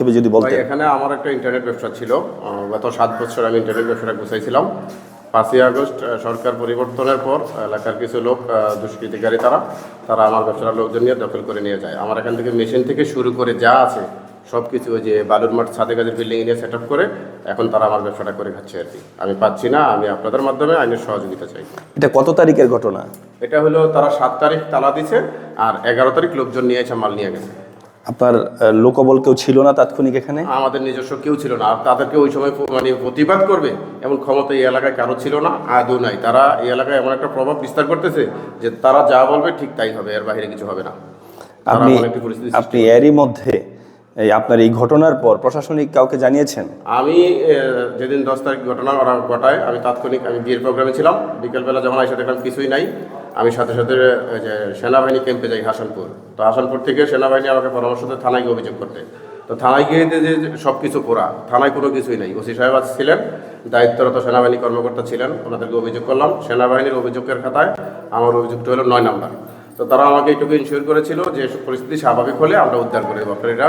হিসেবে যদি ভাই বলতেন এখানে আমার একটা ইন্টারনেট ব্যবসা ছিল। গত সাত বছর আমি ইন্টারনেট ব্যবসাটা গুছাইছিলাম। পাঁচই আগস্ট সরকার পরিবর্তনের পর এলাকার কিছু লোক দুষ্কৃতিকারী তারা তারা আমার ব্যবসার লোকজন নিয়ে দখল করে নিয়ে যায়। আমার এখান থেকে মেশিন থেকে শুরু করে যা আছে সব কিছু ওই যে বালুর মাঠ ছাদে কাজের বিল্ডিং নিয়ে সেট আপ করে এখন তারা আমার ব্যবসাটা করে খাচ্ছে আর কি। আমি পাচ্ছি না আমি আপনাদের মাধ্যমে আইনের সহযোগিতা চাই। এটা কত তারিখের ঘটনা? এটা হলো তারা সাত তারিখ তালা দিছে আর এগারো তারিখ লোকজন নিয়ে এসে মাল নিয়ে গেছে। আপনার লোকবল কেউ ছিল না তাৎক্ষণিক এখানে? আমাদের নিজস্ব কেউ ছিল না। আর তাদেরকে ওই সময় মানে প্রতিবাদ করবে এমন ক্ষমতা এই এলাকায় কারও ছিল না আদৌ নাই। তারা এই এলাকায় এমন একটা প্রভাব বিস্তার করতেছে যে তারা যা বলবে ঠিক তাই হবে এর বাইরে কিছু হবে না। আপনি আপনি এরই মধ্যে এই আপনার এই ঘটনার পর প্রশাসনিক কাউকে জানিয়েছেন? আমি যেদিন দশ তারিখ ঘটনা ঘটায় আমি তাৎক্ষণিক আমি বিয়ের প্রোগ্রামে ছিলাম। বিকেলবেলা যখন এসে দেখলাম কিছুই নাই। আমি সাথে সাথে যে সেনাবাহিনী ক্যাম্পে যাই হাসানপুর। তো হাসানপুর থেকে সেনাবাহিনী আমাকে পরামর্শ দেয়, থানায় গিয়ে অভিযোগ করতে। তো থানায় গিয়ে যে সব কিছু করা, থানায় কোনো কিছুই নেই। ওসি সাহেব ছিলেন, দায়িত্বরত সেনাবাহিনী কর্মকর্তা ছিলেন, ওনাদেরকে অভিযোগ করলাম। সেনাবাহিনীর অভিযোগের খাতায় আমার অভিযোগটা হলো নয় নাম্বার। তো তারা আমাকে এইটুকু ইনশিওর করেছিল যে পরিস্থিতি স্বাভাবিক হলে আমরা উদ্ধার করে দেবো। আপনার এটা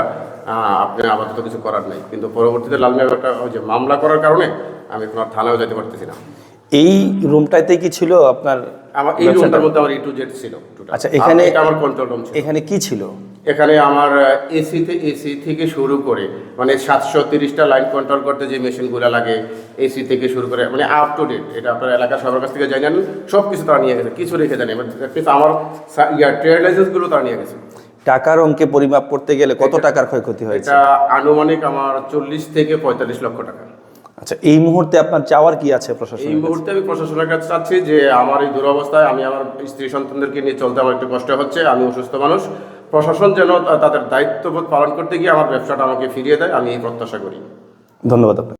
আপনি আপাতত কিছু করার নেই। কিন্তু পরবর্তীতে লাল মিয়া একটা ওই যে মামলা করার কারণে আমি কোনো থানায়ও যেতে পারতেছি না। এই রুমটাতে কি ছিল আপনার আমার এই রুমটার মধ্যে আমার ই টু জেড ছিল আচ্ছা, এখানে- এটা আমার কন্ট্রোল রুম ছিল। এখানে কি ছিল? এখানে আমার এসিতে এসি থেকে শুরু করে মানে সাতশো তিরিশটা লাইন কন্ট্রোল করতে যে মেশিনগুলো লাগে এসি থেকে শুরু করে মানে আপ টু ডেট এটা আপনার এলাকার সবার কাছ থেকে জানেন সব কিছু তারা নিয়ে গেছে কিছু রেখে জানি আমার ইয়ার ট্রেড লাইসেন্সগুলো তারা নিয়ে গেছে। টাকার অঙ্কে পরিমাপ করতে গেলে কত টাকার ক্ষয়ক্ষতি হয়েছে? এটা আনুমানিক আমার চল্লিশ থেকে পঁয়তাল্লিশ লক্ষ টাকা। আচ্ছা এই মুহূর্তে আপনার চাওয়ার কি আছে প্রশাসন এই মুহূর্তে আমি প্রশাসনের কাছে চাচ্ছি যে আমার এই দুরবস্থায় আমি আমার স্ত্রী সন্তানদেরকে নিয়ে চলতে আমার একটু কষ্ট হচ্ছে আমি অসুস্থ মানুষ। প্রশাসন যেন তাদের দায়িত্ববোধ পালন করতে গিয়ে আমার ব্যবসাটা আমাকে ফিরিয়ে দেয় আমি এই প্রত্যাশা করি। ধন্যবাদ আপনাকে।